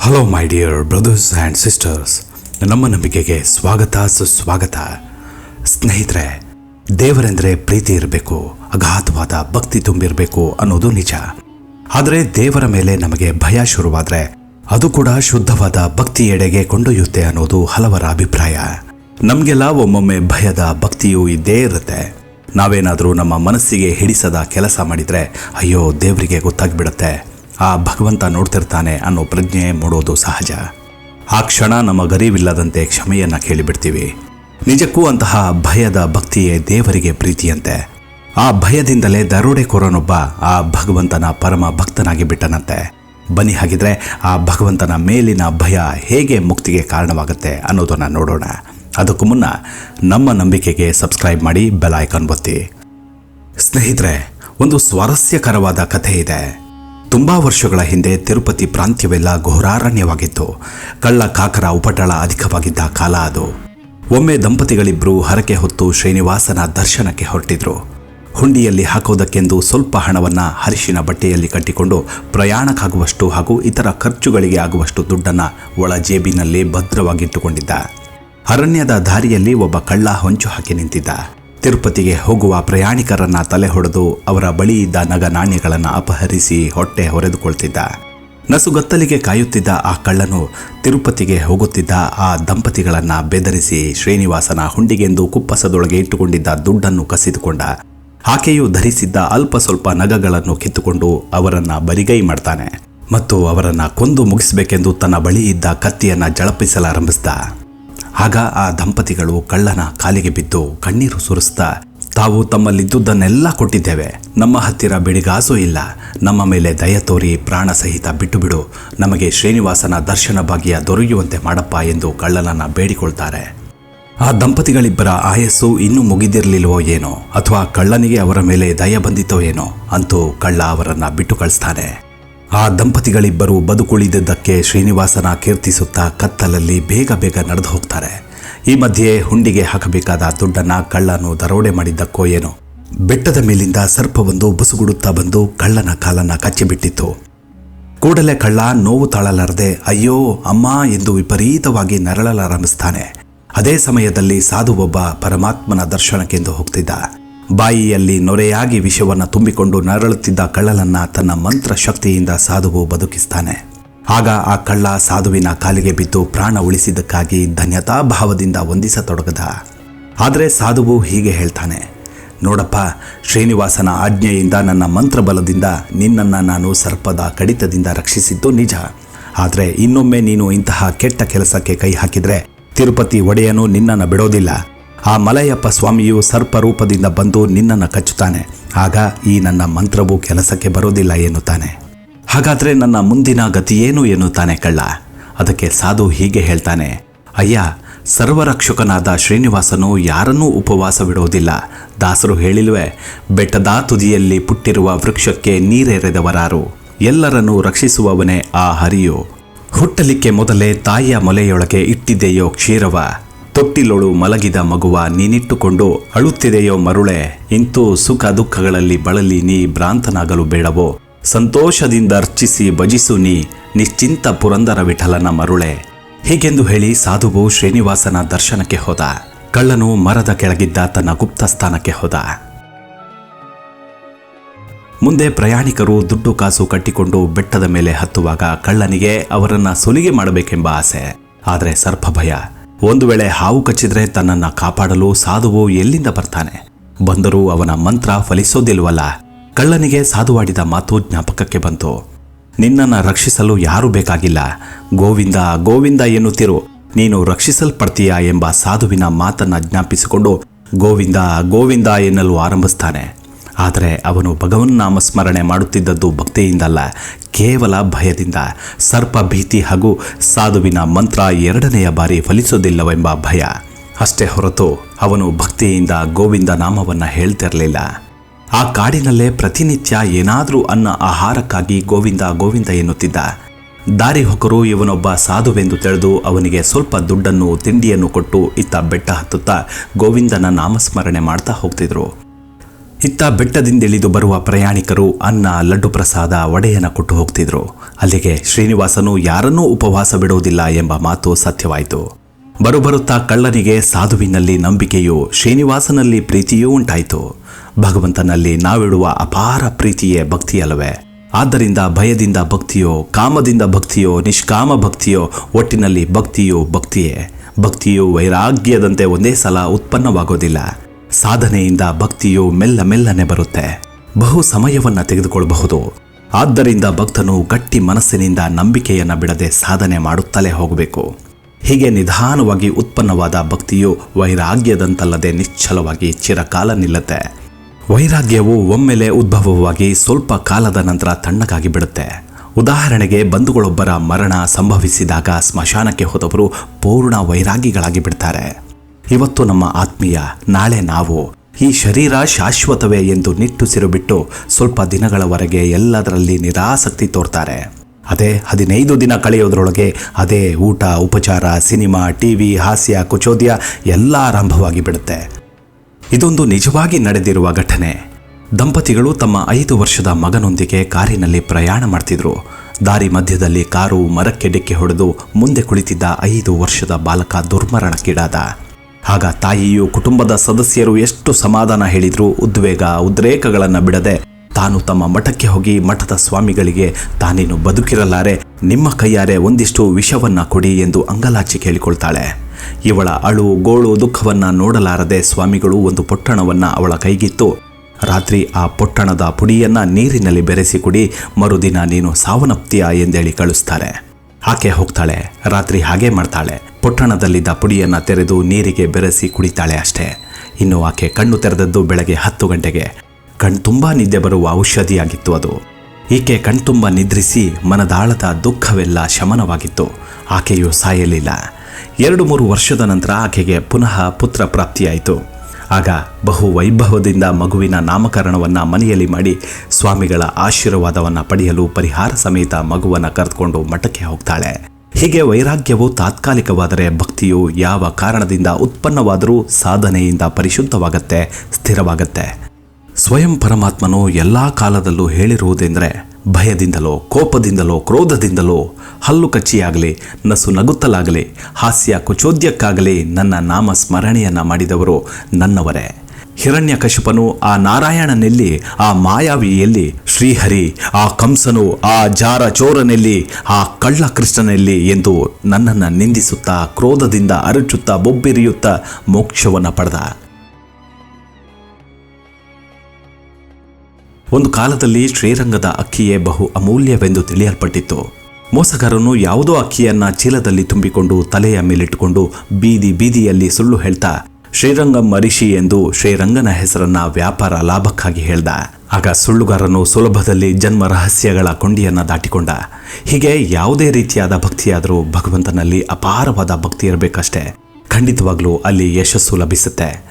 Hello my dear brothers and sisters ನಮ್ಮ ನಂಬಿಕೆಗೆ ಸ್ವಾಗತ, ಸುಸ್ವಾಗತ. ಸ್ನೇಹಿತರೆ, ದೇವರೆಂದರೆ ಪ್ರೀತಿ ಇರಬೇಕು ಅಗಾಧವಾದ ಭಕ್ತಿ ತುಂಬಿರಬೇಕು ಅನ್ನೋದು ನಿಜ. ಆದರೆ ದೇವರ ಮೇಲೆ ನಮಗೆ ಭಯ ಶುರುವಾದರೆ ಅದು ಕೂಡ ಶುದ್ಧವಾದ ಭಕ್ತಿ ಎಡೆಗೆ ಕೊಂಡೊಯ್ಯುತ್ತೆ ಅನ್ನೋದು ಹಲವರ ಅಭಿಪ್ರಾಯ. ನಮಗೆಲ್ಲ ಒಮ್ಮೊಮ್ಮೆ ಭಯದ ಭಕ್ತಿಯೂ ಇದ್ದೇ ಇರುತ್ತೆ. ನಾವೇನಾದರೂ ನಮ್ಮ ಮನಸ್ಸಿಗೆ ಹಿಡಿಸದ ಕೆಲಸ ಮಾಡಿದರೆ, ಅಯ್ಯೋ, ದೇವರಿಗೆ ಗೊತ್ತಾಗ್ಬಿಡತ್ತೆ. ಆ ಭಗವಂತ ನೋಡ್ತಿರ್ತಾನೆ ಅನ್ನೋ ಪ್ರಜ್ಞೆ ಮೂಡೋದು ಸಹಜ. ಆ ಕ್ಷಣ ನಮ್ಮ ಗರಿವಿಲ್ಲದಂತೆ ಕ್ಷಮೆಯನ್ನು ಕೇಳಿಬಿಡ್ತೀವಿ. ನಿಜಕ್ಕೂ ಅಂತಹ ಭಯದ ಭಕ್ತಿಯೇ ದೇವರಿಗೆ ಪ್ರೀತಿಯಂತೆ. ಆ ಭಯದಿಂದಲೇ ದರೋಡೆಕೋರನೊಬ್ಬ ಆ ಭಗವಂತನ ಪರಮ ಭಕ್ತನಾಗಿ ಬಿಟ್ಟನಂತೆ. ಬನ್ನಿ ಹಾಗಿದ್ರೆ ಆ ಭಗವಂತನ ಮೇಲಿನ ಭಯ ಹೇಗೆ ಮುಕ್ತಿಗೆ ಕಾರಣವಾಗುತ್ತೆ ಅನ್ನೋದನ್ನು ನೋಡೋಣ. ಅದಕ್ಕೂ ಮುನ್ನ ನಮ್ಮ ನಂಬಿಕೆಗೆ ಸಬ್ಸ್ಕ್ರೈಬ್ ಮಾಡಿ ಬೆಲ್ ಐಕಾನ್ ಒತ್ತಿ. ಸ್ನೇಹಿತರೆ, ಒಂದು ಸ್ವಾರಸ್ಯಕರವಾದ ಕಥೆ ಇದೆ. ತುಂಬಾ ವರ್ಷಗಳ ಹಿಂದೆ ತಿರುಪತಿ ಪ್ರಾಂತ್ಯವೆಲ್ಲ ಘೋರಾರಣ್ಯವಾಗಿತ್ತು. ಕಳ್ಳ ಕಾಕರ ಉಪಟಳ ಅಧಿಕವಾಗಿದ್ದ ಕಾಲ ಅದು. ಒಮ್ಮೆ ದಂಪತಿಗಳಿಬ್ಬರು ಹರಕೆ ಹೊತ್ತು ಶ್ರೀನಿವಾಸನ ದರ್ಶನಕ್ಕೆ ಹೊರಟಿದ್ರು. ಹುಂಡಿಯಲ್ಲಿ ಹಾಕೋದಕ್ಕೆಂದು ಸ್ವಲ್ಪ ಹಣವನ್ನು ಹರಿಶಿನ ಬಟ್ಟೆಯಲ್ಲಿ ಕಟ್ಟಿಕೊಂಡು ಪ್ರಯಾಣಕ್ಕಾಗುವಷ್ಟು ಹಾಗೂ ಇತರ ಖರ್ಚುಗಳಿಗೆ ಆಗುವಷ್ಟು ದುಡ್ಡನ್ನು ಒಳ ಜೇಬಿನಲ್ಲಿ ಭದ್ರವಾಗಿಟ್ಟುಕೊಂಡಿದ್ದ. ಅರಣ್ಯದ ದಾರಿಯಲ್ಲಿ ಒಬ್ಬ ಕಳ್ಳ ಹೊಂಚು ಹಾಕಿ ನಿಂತಿದ್ದ. ತಿರುಪತಿಗೆ ಹೋಗುವ ಪ್ರಯಾಣಿಕರನ್ನ ತಲೆ ಹೊಡೆದು ಅವರ ಬಳಿ ಇದ್ದ ನಗ ನಾಣ್ಯಗಳನ್ನು ಅಪಹರಿಸಿ ಹೊಟ್ಟೆ ಹೊರೆದುಕೊಳ್ತಿದ್ದ. ನಸುಗತ್ತಲಿಗೆ ಕಾಯುತ್ತಿದ್ದ ಆ ಕಳ್ಳನು ತಿರುಪತಿಗೆ ಹೋಗುತ್ತಿದ್ದ ಆ ದಂಪತಿಗಳನ್ನ ಬೆದರಿಸಿ ಶ್ರೀನಿವಾಸನ ಹುಂಡಿಗೆಂದು ಕುಪ್ಪಸದೊಳಗೆ ಇಟ್ಟುಕೊಂಡಿದ್ದ ದುಡ್ಡನ್ನು ಕಸಿದುಕೊಂಡ. ಆಕೆಯು ಧರಿಸಿದ್ದ ಅಲ್ಪ ಸ್ವಲ್ಪ ನಗಗಳನ್ನು ಕಿತ್ತುಕೊಂಡು ಅವರನ್ನ ಬರಿಗೈ ಮಾಡ್ತಾನೆ ಮತ್ತು ಅವರನ್ನ ಕೊಂದು ಮುಗಿಸಬೇಕೆಂದು ತನ್ನ ಬಳಿ ಇದ್ದ ಕತ್ತಿಯನ್ನ ಜಳಪಿಸಲಾರಂಭಿಸಿದ. ಆಗ ಆ ದಂಪತಿಗಳು ಕಳ್ಳನ ಕಾಲಿಗೆ ಬಿದ್ದು ಕಣ್ಣೀರು ಸುರಿಸ್ತಾ, ತಾವು ತಮ್ಮಲ್ಲಿದ್ದುದನ್ನೆಲ್ಲ ಕೊಟ್ಟಿದ್ದೇವೆ. ನಮ್ಮ ಹತ್ತಿರ ಬಿಡಿಗಾಸು ಇಲ್ಲ. ನಮ್ಮ ಮೇಲೆ ದಯ ತೋರಿ ಪ್ರಾಣ ಸಹಿತ ಬಿಟ್ಟು ಬಿಡು ನಮಗೆ ಶ್ರೀನಿವಾಸನ ದರ್ಶನ ಭಾಗ್ಯ ದೊರೆಯುವಂತೆ ಮಾಡಪ್ಪ ಎಂದು ಕಳ್ಳನನ್ನ ಬೇಡಿಕೊಳ್ತಾರೆ. ಆ ದಂಪತಿಗಳಿಬ್ಬರ ಆಯಸ್ಸು ಇನ್ನೂ ಮುಗಿದಿರಲಿಲ್ವೋ ಏನೋ? ಅಥವಾ ಕಳ್ಳನಿಗೆ ಅವರ ಮೇಲೆ ದಯ ಬಂದಿತೋ ಏನೋ? ಅಂತೂ ಕಳ್ಳ ಅವರನ್ನ ಬಿಟ್ಟು ಕಳಿಸ್ತಾನೆ ಆ ದಂಪತಿಗಳಿಬ್ಬರು ಬದುಕುಳಿದಿದ್ದಕ್ಕೆ ಶ್ರೀನಿವಾಸನ ಕೀರ್ತಿಸುತ್ತಾ ಕತ್ತಲಲ್ಲಿ ಬೇಗ ಬೇಗ ನಡೆದು ಹೋಗ್ತಾರೆ. ಈ ಮಧ್ಯೆ ಹುಂಡಿಗೆ ಹಾಕಬೇಕಾದ ದುಡ್ಡನ್ನು ಕಳ್ಳನು ದರೋಡೆ ಮಾಡಿದ್ದಕ್ಕೋ ಏನೋ. ಬೆಟ್ಟದ ಮೇಲಿಂದ ಸರ್ಪವೊಂದು ಬುಸುಗುಡುತ್ತಾ ಬಂದು ಕಳ್ಳನ ಕಾಲನ್ನ ಕಚ್ಚಿಬಿಟ್ಟಿತ್ತು. ಕೂಡಲೇ ಕಳ್ಳ ನೋವು ತಾಳಲಾರದೆ, ಅಯ್ಯೋ, ಅಮ್ಮ ಎಂದು ವಿಪರೀತವಾಗಿ ನರಳಲಾರಂಭಿಸ್ತಾನೆ. ಅದೇ ಸಮಯದಲ್ಲಿ ಸಾಧು ಪರಮಾತ್ಮನ ದರ್ಶನಕ್ಕೆಂದು ಹೋಗ್ತಿದ್ದ. ಬಾಯಿಯಲ್ಲಿ ನೊರೆಯಾಗಿ ವಿಷವನ್ನು ತುಂಬಿಕೊಂಡು ನರಳುತ್ತಿದ್ದ ಕಳ್ಳಲನ್ನ ತನ್ನ ಮಂತ್ರ ಶಕ್ತಿಯಿಂದ ಸಾಧುವು ಬದುಕಿಸ್ತಾನೆ. ಆಗ ಆ ಕಳ್ಳ ಸಾಧುವಿನ ಕಾಲಿಗೆ ಬಿದ್ದು ಪ್ರಾಣ ಉಳಿಸಿದ್ದಕ್ಕಾಗಿ ಧನ್ಯತಾ ಭಾವದಿಂದ ವಂದಿಸತೊಡಗದ. ಆದರೆ ಸಾಧುವು ಹೀಗೆ ಹೇಳ್ತಾನೆ, ನೋಡಪ್ಪ, ಶ್ರೀನಿವಾಸನ ಆಜ್ಞೆಯಿಂದ ನನ್ನ ಮಂತ್ರಬಲದಿಂದ ನಿನ್ನನ್ನು ನಾನು ಸರ್ಪದ ಕಡಿತದಿಂದ ರಕ್ಷಿಸಿದ್ದು ನಿಜ. ಆದರೆ ಇನ್ನೊಮ್ಮೆ ನೀನು ಇಂತಹ ಕೆಟ್ಟ ಕೆಲಸಕ್ಕೆ ಕೈ ಹಾಕಿದರೆ ತಿರುಪತಿ ಒಡೆಯನು ನಿನ್ನನ್ನು ಬಿಡೋದಿಲ್ಲ. ಆ ಮಲಯಪ್ಪ ಸ್ವಾಮಿಯು ಸರ್ಪ ರೂಪದಿಂದ ಬಂದು ನಿನ್ನನ್ನು ಕಚ್ಚುತ್ತಾನೆ. ಆಗ ಈ ನನ್ನ ಮಂತ್ರವು ಕೆಲಸಕ್ಕೆ ಬರೋದಿಲ್ಲ ಎನ್ನುತ್ತಾನೆ. ಹಾಗಾದ್ರೆ ನನ್ನ ಮುಂದಿನ ಗತಿಯೇನು ಎನ್ನುತ್ತಾನೆ ಕಳ್ಳ. ಅದಕ್ಕೆ ಸಾಧು ಹೀಗೆ ಹೇಳ್ತಾನೆ. ಅಯ್ಯ, ಸರ್ವರಕ್ಷಕನಾದ ಶ್ರೀನಿವಾಸನು ಯಾರನ್ನೂ ಉಪವಾಸ ಬಿಡೋದಿಲ್ಲ ದಾಸರು ಹೇಳಿಲ್ವೇ, ಬೆಟ್ಟದ ತುದಿಯಲ್ಲಿ ಪುಟ್ಟಿರುವ ವೃಕ್ಷಕ್ಕೆ ನೀರೆರೆದವರಾರು. ಎಲ್ಲರನ್ನೂ ರಕ್ಷಿಸುವವನೇ ಆ ಹರಿಯು. ಹುಟ್ಟಲಿಕ್ಕೆ ಮೊದಲೇ ತಾಯಿಯ ಮೊಲೆಯೊಳಗೆ ಇಟ್ಟಿದೆಯೋ ಕ್ಷೀರವ. ತೊಟ್ಟಿಲೊಳು ಮಲಗಿದ ಮಗುವ ನೀನಿಟ್ಟುಕೊಂಡು ಅಳುತ್ತಿದೆಯೋ ಮರುಳೆ, ಇಂತೂ ಸುಖ ದುಃಖಗಳಲ್ಲಿ ಬಳಲಿ ನೀ ಭ್ರಾಂತನಾಗಲು ಬೇಡವೋ, ಸಂತೋಷದಿಂದ ಅರ್ಚಿಸಿ ಭಜಿಸು ನೀ ನಿಶ್ಚಿಂತ ಪುರಂದರ ವಿಠಲನ ಮರುಳೆ. ಹೀಗೆಂದು ಹೇಳಿ ಸಾಧುವು ಶ್ರೀನಿವಾಸನ ದರ್ಶನಕ್ಕೆ ಹೋದ. ಕಳ್ಳನು ಮರದ ಕೆಳಗಿದ್ದ ತನ್ನ ಗುಪ್ತ ಸ್ಥಾನಕ್ಕೆ ಹೋದ. ಮುಂದೆ ಪ್ರಯಾಣಿಕರು ದುಡ್ಡು ಕಾಸು ಕಟ್ಟಿಕೊಂಡು ಬೆಟ್ಟದ ಮೇಲೆ ಹತ್ತುವಾಗ ಕಳ್ಳನಿಗೆ ಅವರನ್ನ ಸುಲಿಗೆ ಮಾಡಬೇಕೆಂಬ ಆಸೆ. ಆದರೆ ಸರ್ಪ ಭಯ ಒಂದು ವೇಳೆ ಹಾವು ಕಚ್ಚಿದ್ರೆ ತನ್ನನ್ನ ಕಾಪಾಡಲು ಸಾಧುವು ಎಲ್ಲಿಂದ ಬರ್ತಾನೆ? ಬಂದರೂ ಅವನ ಮಂತ್ರ ಫಲಿಸೋದಿಲ್ವಲ್ಲ? ಕಳ್ಳನಿಗೆ ಸಾಧುವಾಡಿದ ಮಾತು ಜ್ಞಾಪಕಕ್ಕೆ ಬಂತು. ನಿನ್ನನ್ನ ರಕ್ಷಿಸಲು ಯಾರೂ ಬೇಕಾಗಿಲ್ಲ. ಗೋವಿಂದ ಗೋವಿಂದ ಎನ್ನುತ್ತಿರು. ನೀನು ರಕ್ಷಿಸಲ್ಪಡ್ತೀಯಾ ಎಂಬ ಸಾಧುವಿನ ಮಾತನ್ನ ಜ್ಞಾಪಿಸಿಕೊಂಡು ಗೋವಿಂದ ಗೋವಿಂದ ಎನ್ನಲು ಆರಂಭಿಸ್ತಾನೆ. ಆದರೆ ಅವನು ಭಗವನ್ನಾಮ ಸ್ಮರಣೆ ಮಾಡುತ್ತಿದ್ದದ್ದು ಭಕ್ತಿಯಿಂದಲ್ಲ, ಕೇವಲ ಭಯದಿಂದ. ಸರ್ಪ ಭೀತಿ ಹಾಗೂ ಸಾಧುವಿನ ಮಂತ್ರ ಎರಡನೆಯ ಬಾರಿ ಫಲಿಸೋದಿಲ್ಲವೆಂಬ ಭಯ. ಅಷ್ಟೇ ಹೊರತು ಅವನು ಭಕ್ತಿಯಿಂದ ಗೋವಿಂದ ನಾಮವನ್ನು ಹೇಳ್ತಿರಲಿಲ್ಲ. ಆ ಕಾಡಿನಲ್ಲೇ ಪ್ರತಿನಿತ್ಯ ಏನಾದರೂ ಅನ್ನ ಆಹಾರಕ್ಕಾಗಿ ಗೋವಿಂದ ಗೋವಿಂದ ಎನ್ನುತ್ತಿದ್ದ. ದಾರಿ ಹೊಕರು ಇವನೊಬ್ಬ ಸಾಧುವೆಂದು ತಿಳಿದು ಅವನಿಗೆ ಸ್ವಲ್ಪ ದುಡ್ಡನ್ನು, ತಿಂಡಿಯನ್ನು ಕೊಟ್ಟು ಇತ್ತ ಬೆಟ್ಟ ಹತ್ತುತ್ತಾ ಗೋವಿಂದನ ನಾಮಸ್ಮರಣೆ ಮಾಡ್ತಾ ಹೋಗ್ತಿದ್ರು. ಇತ್ತ ಬೆಟ್ಟದಿಂದಿಳಿದು ಬರುವ ಪ್ರಯಾಣಿಕರು ಅನ್ನ, ಲಡ್ಡು ಪ್ರಸಾದ ಒಡೆಯನ ಕೊಟ್ಟು ಹೋಗ್ತಿದ್ರು. ಅಲ್ಲಿಗೆ ಶ್ರೀನಿವಾಸನು ಯಾರನ್ನೂ ಉಪವಾಸ ಬಿಡುವುದಿಲ್ಲ ಎಂಬ ಮಾತು ಸತ್ಯವಾಯಿತು. ಬರುಬರುತ್ತಾ ಕಳ್ಳನಿಗೆ ಸಾಧುವಿನಲ್ಲಿ ನಂಬಿಕೆಯೂ ಶ್ರೀನಿವಾಸನಲ್ಲಿ ಪ್ರೀತಿಯೂ ಉಂಟಾಯಿತು. ಭಗವಂತನಲ್ಲಿ ನಾವಿಡುವ ಅಪಾರ ಪ್ರೀತಿಯೇ ಭಕ್ತಿಯಲ್ಲವೇ. ಆದ್ದರಿಂದ ಭಯದಿಂದ ಭಕ್ತಿಯೋ, ಕಾಮದಿಂದ ಭಕ್ತಿಯೋ, ನಿಷ್ಕಾಮ ಭಕ್ತಿಯೋ, ಒಟ್ಟಿನಲ್ಲಿ ಭಕ್ತಿಯು ಭಕ್ತಿಯೇ. ಭಕ್ತಿಯು ವೈರಾಗ್ಯದಂತೆ ಒಂದೇ ಸಲ ಉತ್ಪನ್ನವಾಗೋದಿಲ್ಲ. ಸಾಧನೆಯಿಂದ ಭಕ್ತಿಯು ಮೆಲ್ಲ ಮೆಲ್ಲನೆ ಬರುತ್ತೆ. ಬಹು ಸಮಯವನ್ನ ತೆಗೆದುಕೊಳ್ಳಬಹುದು ಆದ್ದರಿಂದ ಭಕ್ತನು ಗಟ್ಟಿ ಮನಸ್ಸಿನಿಂದ ನಂಬಿಕೆಯನ್ನ ಬಿಡದೆ ಸಾಧನೆ ಮಾಡುತ್ತಲೇ ಹೋಗಬೇಕು. ಹೀಗೆ ನಿಧಾನವಾಗಿ ಉತ್ಪನ್ನವಾದ ಭಕ್ತಿಯು ವೈರಾಗ್ಯದಂತಲ್ಲದೆ ನಿಶ್ಚಲವಾಗಿ ಚಿರಕಾಲ ನಿಲ್ಲುತ್ತೆ. ವೈರಾಗ್ಯವು ಒಮ್ಮೆಲೆ ಉದ್ಭವವಾಗಿ ಸ್ವಲ್ಪ ಕಾಲದ ನಂತರ ತಣ್ಣಗಾಗಿ ಬಿಡುತ್ತೆ. ಉದಾಹರಣೆಗೆ ಬಂಧುಗಳೊಬ್ಬರ ಮರಣ ಸಂಭವಿಸಿದಾಗ ಸ್ಮಶಾನಕ್ಕೆ ಹೋದವರು ಪೂರ್ಣ ವೈರಾಗಿಗಳಾಗಿ ಬಿಡ್ತಾರೆ. ಇವತ್ತು ನಮ್ಮ ಆತ್ಮೀಯ, ನಾಳೆ ನಾವು ಈ ಶರೀರ ಶಾಶ್ವತವೇ ಎಂದು ನಿಟ್ಟುಸಿರು ಬಿಟ್ಟು ಸ್ವಲ್ಪ ದಿನಗಳವರೆಗೆ ಎಲ್ಲದರಲ್ಲಿ ನಿರಾಸಕ್ತಿ ತೋರ್ತಾರೆ. ಅದೇ ಹದಿನೈದು ದಿನ ಕಳೆಯೋದ್ರೊಳಗೆ ಅದೇ ಊಟ, ಉಪಚಾರ, ಸಿನಿಮಾ, ಟಿವಿ, ಹಾಸ್ಯ, ಕುಚೋದ್ಯ ಎಲ್ಲ ಆರಂಭವಾಗಿ ಬಿಡುತ್ತೆ. ಇದೊಂದು ನಿಜವಾಗಿ ನಡೆದಿರುವ ಘಟನೆ. ದಂಪತಿಗಳು ತಮ್ಮ ಐದು ವರ್ಷದ ಮಗನೊಂದಿಗೆ ಕಾರಿನಲ್ಲಿ ಪ್ರಯಾಣ ಮಾಡ್ತಿದ್ರು. ದಾರಿ ಮಧ್ಯದಲ್ಲಿ ಕಾರು ಮರಕ್ಕೆ ಡಿಕ್ಕಿ ಹೊಡೆದು ಮುಂದೆ ಕುಳಿತಿದ್ದ ಐದು ವರ್ಷದ ಬಾಲಕ ದುರ್ಮರಣಕ್ಕೀಡಾದ. ಆಗ ತಾಯಿಯು ಕುಟುಂಬದ ಸದಸ್ಯರು ಎಷ್ಟು ಸಮಾಧಾನ ಹೇಳಿದ್ರು ಉದ್ವೇಗ ಉದ್ರೇಕಗಳನ್ನು ಬಿಡದೆ ತಾನು ತಮ್ಮ ಮಠಕ್ಕೆ ಹೋಗಿ ಮಠದ ಸ್ವಾಮಿಗಳಿಗೆ ತಾನೇನು ಬದುಕಿರಲಾರೆ, ನಿಮ್ಮ ಕೈಯಾರೆ ಒಂದಿಷ್ಟು ವಿಷವನ್ನ ಕೊಡಿ ಎಂದು ಅಂಗಲಾಚಿ ಕೇಳಿಕೊಳ್ತಾಳೆ. ಇವಳ ಅಳು ಗೋಳು ದುಃಖವನ್ನ ನೋಡಲಾರದೆ ಸ್ವಾಮಿಗಳು ಒಂದು ಪೊಟ್ಟಣವನ್ನ ಅವಳ ಕೈಗಿತ್ತು. ರಾತ್ರಿ ಆ ಪೊಟ್ಟಣದ ಪುಡಿಯನ್ನ ನೀರಿನಲ್ಲಿ ಬೆರೆಸಿ ಕುಡಿ, ಮರುದಿನ ನೀನು ಸಾವನಪ್ತಿಯ ಎಂದೇಳಿ ಕಳಿಸ್ತಾರೆ. ಆಕೆ ಹೋಗ್ತಾಳೆ. ರಾತ್ರಿ ಹಾಗೆ ಮಾಡ್ತಾಳೆ. ಪೊಟ್ಟಣದಲ್ಲಿದ್ದ ಪುಡಿಯನ್ನ ತೆರೆದು ನೀರಿಗೆ ಬೆರೆಸಿ ಕುಡಿತಾಳೆ ಅಷ್ಟೇ. ಇನ್ನು ಆಕೆ ಕಣ್ಣು ತೆರೆದದ್ದು ಬೆಳಗ್ಗೆ ಹತ್ತು ಗಂಟೆಗೆ. ಕಣ್ತುಂಬಾ ನಿದ್ದೆ ಬರುವ ಔಷಧಿಯಾಗಿತ್ತು ಅದು. ಈಕೆ ಕಣ್ತುಂಬ ನಿದ್ರಿಸಿ ಮನದಾಳದ ದುಃಖವೆಲ್ಲ ಶಮನವಾಗಿತ್ತು. ಆಕೆಯು ಸಾಯಲಿಲ್ಲ. ಎರಡು ಮೂರು ವರ್ಷದ ನಂತರ ಆಕೆಗೆ ಪುನಃ ಪುತ್ರ ಪ್ರಾಪ್ತಿಯಾಯಿತು ಆಗ ಬಹು ವೈಭವದಿಂದ ಮಗುವಿನ ನಾಮಕರಣವನ್ನು ಮನೆಯಲ್ಲಿ ಮಾಡಿ ಸ್ವಾಮಿಗಳ ಆಶೀರ್ವಾದವನ್ನು ಪಡೆಯಲು ಪರಿಹಾರ ಸಮೇತ ಮಗುವನ್ನು ಕರೆದುಕೊಂಡು ಮಠಕ್ಕೆ ಹೋಗ್ತಾಳೆ. ಹೀಗೆ ವೈರಾಗ್ಯವು ತಾತ್ಕಾಲಿಕವಾದರೆ ಭಕ್ತಿಯು ಯಾವ ಕಾರಣದಿಂದ ಉತ್ಪನ್ನವಾದರೂ ಸಾಧನೆಯಿಂದ ಪರಿಶುದ್ಧವಾಗತ್ತೆ, ಸ್ಥಿರವಾಗತ್ತೆ. ಸ್ವಯಂ ಪರಮಾತ್ಮನು ಎಲ್ಲ ಕಾಲದಲ್ಲೂ ಹೇಳಿರುವುದೆಂದರೆ ಭಯದಿಂದಲೋ, ಕೋಪದಿಂದಲೋ, ಕ್ರೋಧದಿಂದಲೋ, ಹಲ್ಲು ಕಚ್ಚಿಯಾಗಲೇ, ನಸು ನಗುತ್ತಲಾಗಲಿ, ಹಾಸ್ಯ ಕುಚೋದ್ಯಕ್ಕಾಗಲಿ ನನ್ನ ನಾಮ ಸ್ಮರಣೆಯನ್ನ ಮಾಡಿದವರು ನನ್ನವರೇ. ಹಿರಣ್ಯಕಶಿಪನು ಆ ನಾರಾಯಣನೆಲ್ಲಿ, ಆ ಮಾಯಾವಿಯಲ್ಲಿ, ಶ್ರೀಹರಿ, ಆ ಕಂಸನು, ಆ ಜಾರ ಚೋರನೆಲ್ಲಿ ಆ ಕಳ್ಳ ಕೃಷ್ಣನೆಲ್ಲಿ ಎಂದು ನನ್ನನ್ನು ನಿಂದಿಸುತ್ತಾ, ಕ್ರೋಧದಿಂದ ಅರಚುತ್ತಾ, ಬೊಬ್ಬಿರಿಯುತ್ತಾ ಮೋಕ್ಷವನ್ನು ಪಡೆದ. ಒಂದು ಕಾಲದಲ್ಲಿ ಶ್ರೀರಂಗದ ಅಕ್ಕಿಯೇ ಬಹು ಅಮೂಲ್ಯವೆಂದು ತಿಳಿಯಲ್ಪಟ್ಟಿತ್ತು. ಮೋಸಗಾರನು ಯಾವುದೋ ಅಕ್ಕಿಯನ್ನ ಚೀಲದಲ್ಲಿ ತುಂಬಿಕೊಂಡು ತಲೆಯ ಮೇಲಿಟ್ಟುಕೊಂಡು ಬೀದಿ ಬೀದಿಯಲ್ಲಿ ಸುಳ್ಳು ಹೇಳ್ತಾ, ಶ್ರೀರಂಗಂ ಮರಿಷಿ ಎಂದು ಶ್ರೀರಂಗನ ಹೆಸರನ್ನ ವ್ಯಾಪಾರ ಲಾಭಕ್ಕಾಗಿ ಹೇಳ್ದ. ಆಗ ಸುಳ್ಳುಗಾರನು ಸುಲಭದಲ್ಲಿ ಜನ್ಮ ರಹಸ್ಯಗಳ ಕೊಂಡಿಯನ್ನ ದಾಟಿಕೊಂಡ. ಹೀಗೆ ಯಾವುದೇ ರೀತಿಯಾದ ಭಕ್ತಿಯಾದರೂ ಭಗವಂತನಲ್ಲಿ ಅಪಾರವಾದ ಭಕ್ತಿ ಇರಬೇಕಷ್ಟೇ. ಖಂಡಿತವಾಗ್ಲೂ ಅಲ್ಲಿ ಯಶಸ್ಸು ಲಭಿಸುತ್ತೆ.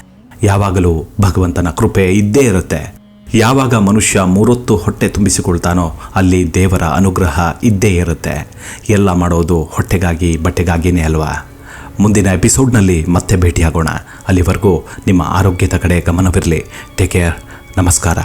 ಯಾವಾಗಲೂ ಭಗವಂತನ ಕೃಪೆ ಇದ್ದೇ ಇರುತ್ತೆ. ಯಾವಾಗ ಮನುಷ್ಯ ಮೂರೊತ್ತು ಹೊಟ್ಟೆ ತುಂಬಿಸಿಕೊಳ್ತಾನೋ ಅಲ್ಲಿ ದೇವರ ಅನುಗ್ರಹ ಇದ್ದೇ ಇರುತ್ತೆ. ಎಲ್ಲ ಮಾಡೋದು ಹೊಟ್ಟೆಗಾಗಿ, ಬಟ್ಟೆಗಾಗಿನೇ ಅಲ್ವಾ? ಮುಂದಿನ ಎಪಿಸೋಡ್ನಲ್ಲಿ ಮತ್ತೆ ಭೇಟಿಯಾಗೋಣ. ಅಲ್ಲಿವರೆಗೂ ನಿಮ್ಮ ಆರೋಗ್ಯದ ಕಡೆ ಗಮನವಿರಲಿ. ಟೇಕ್ ಕೇರ್ ನಮಸ್ಕಾರ.